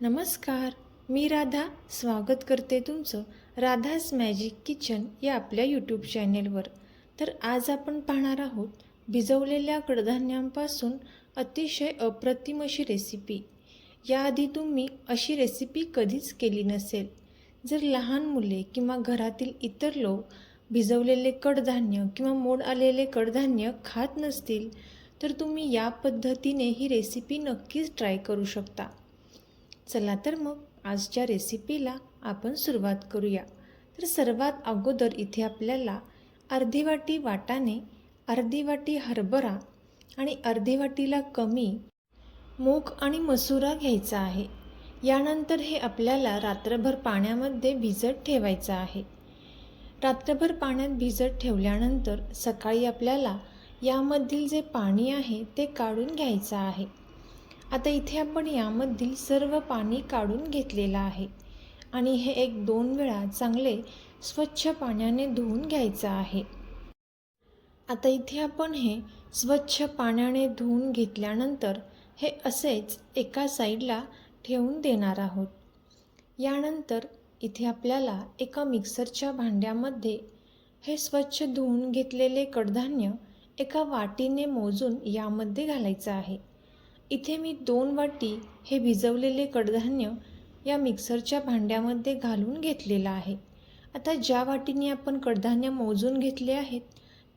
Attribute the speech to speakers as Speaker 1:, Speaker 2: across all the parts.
Speaker 1: नमस्कार मी राधा. स्वागत करते तुमचं राधाज मॅजिक किचन या आपल्या यूट्यूब चॅनेलवर तर आज आपण पाहणार आहोत भिजवलेल्या कडधान्यांपासून अतिशय अप्रतिम अशी रेसिपी याआधी तुम्ही अशी रेसिपी कधीच केली नसेल. जर लहान मुले किंवा घरातील इतर लोक भिजवलेले कडधान्य किंवा मोड आलेले कडधान्य खात नसतील तर तुम्ही या पद्धतीने ही रेसिपी नक्कीच ट्राय करू शकता. चला तर मग आजच्या रेसिपीला आपण सुरुवात करूया. तर सर्वात अगोदर इथे आपल्याला अर्धी वाटी वाटाणे अर्धी वाटी हरभरा आणि अर्धी वाटीला कमी मूग आणि मसुरा घ्यायचा आहे. यानंतर हे आपल्याला रात्रभर पाण्यामध्ये भिजत ठेवायचं आहे. रात्रभर पाण्यात भिजत ठेवल्यानंतर सकाळी आपल्याला यामधील जे पाणी आहे ते काढून घ्यायचं आहे. आता इथे आपण यामधील सर्व पाणी काढून घेतलेलं आहे. आणि हे एक दोन वेळा चांगले स्वच्छ पाण्याने धुवून घ्यायचं आहे. आता इथे आपण हे स्वच्छ पाण्याने धुवून घेतल्यानंतर हे असेच एका साईडला ठेवून देणार आहोत. यानंतर इथे आपल्याला एका मिक्सरच्या भांड्यामध्ये हे स्वच्छ धुवून घेतलेले कडधान्य एका वाटीने मोजून यामध्ये घालायचं आहे. इथे मी दोन वाटी हे भिजवलेले कडधान्य या मिक्सरच्या भांड्यामध्ये घालून घेतलेलं आहे. आता ज्या वाटीने आपण कडधान्य मोजून घेतले आहेत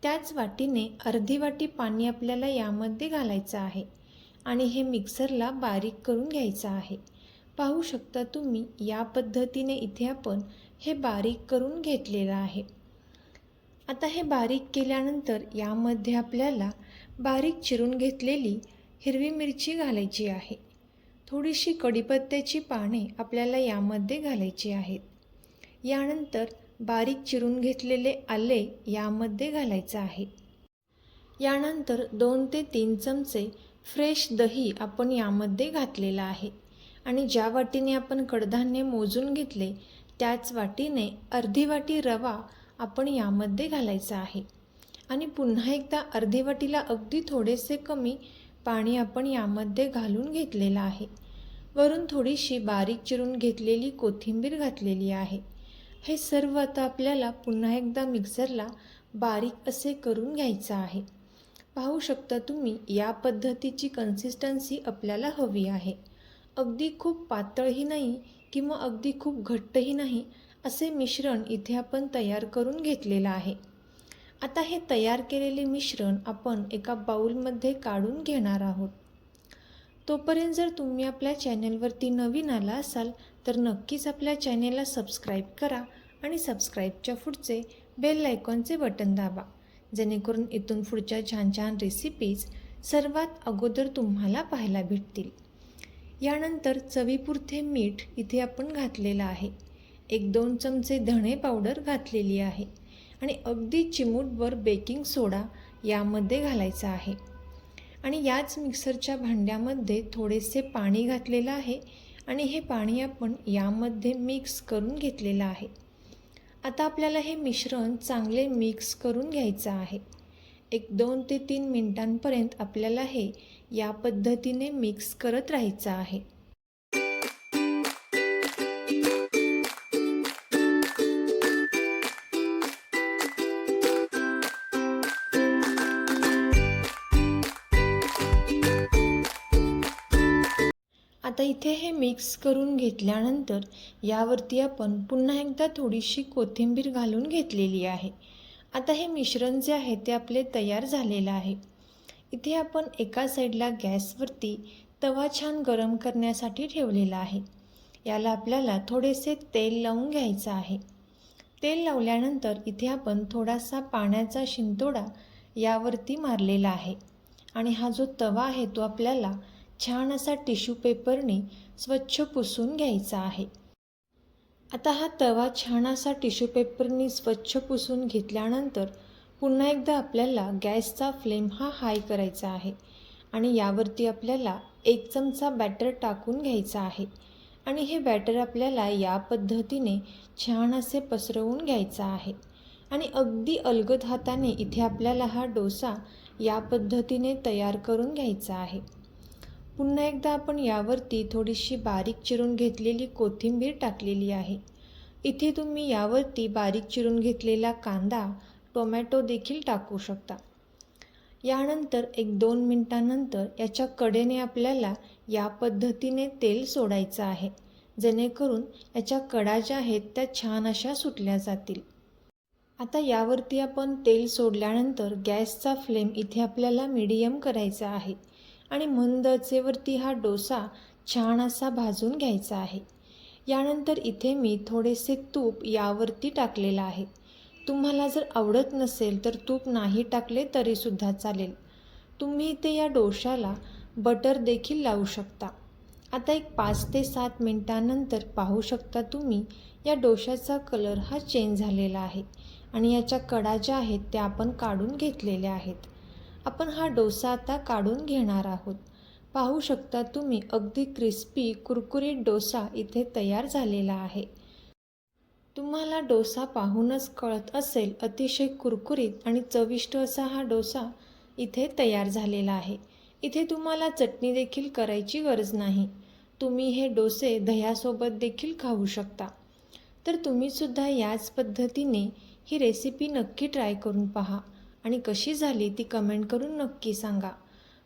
Speaker 1: त्याच वाटीने अर्धी वाटी पाणी आपल्याला यामध्ये घालायचं आहे आणि हे मिक्सरला बारीक करून घ्यायचं आहे. पाहू शकता तुम्ही या पद्धतीने इथे आपण हे बारीक करून घेतलेलं आहे. आता हे बारीक केल्यानंतर यामध्ये आपल्याला बारीक चिरून घेतलेली हिरवी मिरची घालायची आहे. थोडीशी कढीपत्त्याची पाने आपल्याला यामध्ये घालायची आहेत. यानंतर बारीक चिरून घेतलेले आले यामध्ये घालायचं आहे. यानंतर दोन ते तीन चमचे फ्रेश दही आपण यामध्ये घातलेलं आहे आणि ज्या वाटीने आपण कडधान्य मोजून घेतले त्याच वाटीने अर्धी वाटी रवा आपण यामध्ये घालायचा आहे. आणि पुन्हा एकदा अर्धी वाटीला अगदी थोडेसे कमी पाणी आपण यामध्ये घालून घेतलेलं आहे. वरून थोडीशी बारीक चिरून घेतलेली कोथिंबीर घातलेली आहे. हे सर्व आता आपल्याला पुन्हा एकदा मिक्सरला बारीक असे करून घ्यायचं आहे. पाहू शकता तुम्ही या पद्धतीची कन्सिस्टन्सी आपल्याला हवी आहे. अगदी खूप पातळही नाही किंवा अगदी खूप घट्टही नाही असे मिश्रण इथे आपण तयार करून घेतलेलं आहे. आता हे तयार केलेले मिश्रण आपण एका बाऊलमध्ये काढून घेणार आहोत. तोपर्यंत जर तुम्ही आपल्या चॅनलवरती नवीन आला असाल तर नक्कीच आपल्या चॅनेलला सबस्क्राईब करा आणि सबस्क्राईबच्या पुढचे बेल आयकॉनचे बटन दाबा जेणेकरून इथून पुढच्या छान छान रेसिपीज सर्वात अगोदर तुम्हाला पाहायला भेटतील. यानंतर चवीपुरते मीठ इथे आपण घातलेलं आहे. एक दोन चमचे धणे पावडर घातलेली आहे. आणि अगदी चिमूटभर बेकिंग सोडा यामध्ये घालायचा आहे. आणि याच मिक्सरच्या भांड्यामध्ये थोडेसे पाणी घातलेलं आहे आणि हे पाणी आपण यामध्ये मिक्स करून घेतलेलं आहे. आता आपल्याला हे मिश्रण चांगले मिक्स करून घ्यायचं आहे. एक दोन ते तीन मिनटांपर्यंत आपल्याला हे या पद्धतीने मिक्स करत राहायचं आहे. आता इथे हे मिक्स करून घेतल्यानंतर यावरती आपण पुन्हा एकदा थोडीशी कोथिंबीर घालून घेतलेली आहे. आता हे मिश्रण जे आहे ते आपले तयार झालेलं आहे. इथे आपण एका साईडला गॅसवरती तवा छान गरम करण्यासाठी ठेवलेला आहे. याला आपल्याला थोडेसे तेल लावून घ्यायचं आहे. तेल लावल्यानंतर इथे आपण थोडासा पाण्याचा शिंतोडा यावरती मारलेला आहे. आणि हा जो तवा आहे तो आपल्याला छान असा टिश्यू पेपरने स्वच्छ पुसून घ्यायचा आहे. आता हा तवा छान असा टिश्यू पेपरने स्वच्छ पुसून घेतल्यानंतर पुन्हा एकदा आपल्याला गॅसचा फ्लेम हा हाय करायचा आहे आणि यावरती आपल्याला एक चमचा बॅटर टाकून घ्यायचा आहे आणि हे बॅटर आपल्याला या पद्धतीने छान असे पसरवून घ्यायचं आहे. आणि अगदी अलगद हाताने इथे आपल्याला हा डोसा या पद्धतीने तयार करून घ्यायचा आहे. पुन्हा एकदा आपण यावरती थोडीशी बारीक चिरून घेतलेली कोथिंबीर टाकलेली आहे. इथे तुम्ही यावरती बारीक चिरून घेतलेला कांदा टोमॅटो देखील टाकू शकता. यानंतर एक दोन मिनटानंतर याच्या कडेने आपल्याला या पद्धतीने तेल सोडायचं आहे. जेणेकरून याच्या कडा ज्या आहेत त्या छान अशा सुटल्या जातील. आता यावरती आपण तेल सोडल्यानंतर गॅसचा फ्लेम इथे आपल्याला मीडियम करायचा आहे. आणि मंद आचेवरती हा डोसा छान असा भाजून घ्यायचा आहे. यानंतर इथे मी थोडेसे तूप यावरती टाकलेलं आहे. तुम्हाला जर आवडत नसेल तर तूप नाही टाकले तरीसुद्धा चालेल. तुम्ही इथे या डोशाला बटर देखील लावू शकता. आता एक पाच ते सात मिनटानंतर पाहू शकता तुम्ही या डोशाचा कलर हा चेंज झालेला आहे आणि याच्या कडा ज्या आहेत त्या आपण काढून घेतलेल्या आहेत. आपण हा डोसा आता काढून घेणार आहोत. पाहू शकता तुम्ही अगदी क्रिस्पी कुरकुरीत डोसा इथे तयार झालेला आहे. तुम्हाला डोसा पाहूनच कळत असेल अतिशय कुरकुरीत आणि चविष्ट असा हा डोसा इथे तयार झालेला आहे. इथे तुम्हाला चटणी देखील करायची गरज नाही. तुम्ही हे डोसे दह्यासोबत देखील खाऊ शकता. तर तुम्हीसुद्धा याच पद्धतीने ही रेसिपी नक्की ट्राय करून पहा. आणि कशी झाली ती कमेंट करून नक्की सांगा.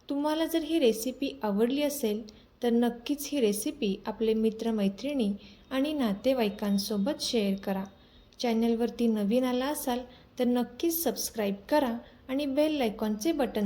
Speaker 1: तुम्हाला जर ही रेसिपी आवडली असेल तर नक्कीच ही रेसिपी आपले मित्रमैत्रिणी आणि नातेवाईकांसोबत शेअर करा. चॅनलवरती नवीन आला असाल तर नक्कीच सबस्क्राईब करा आणि बेल आयकॉनचे बटन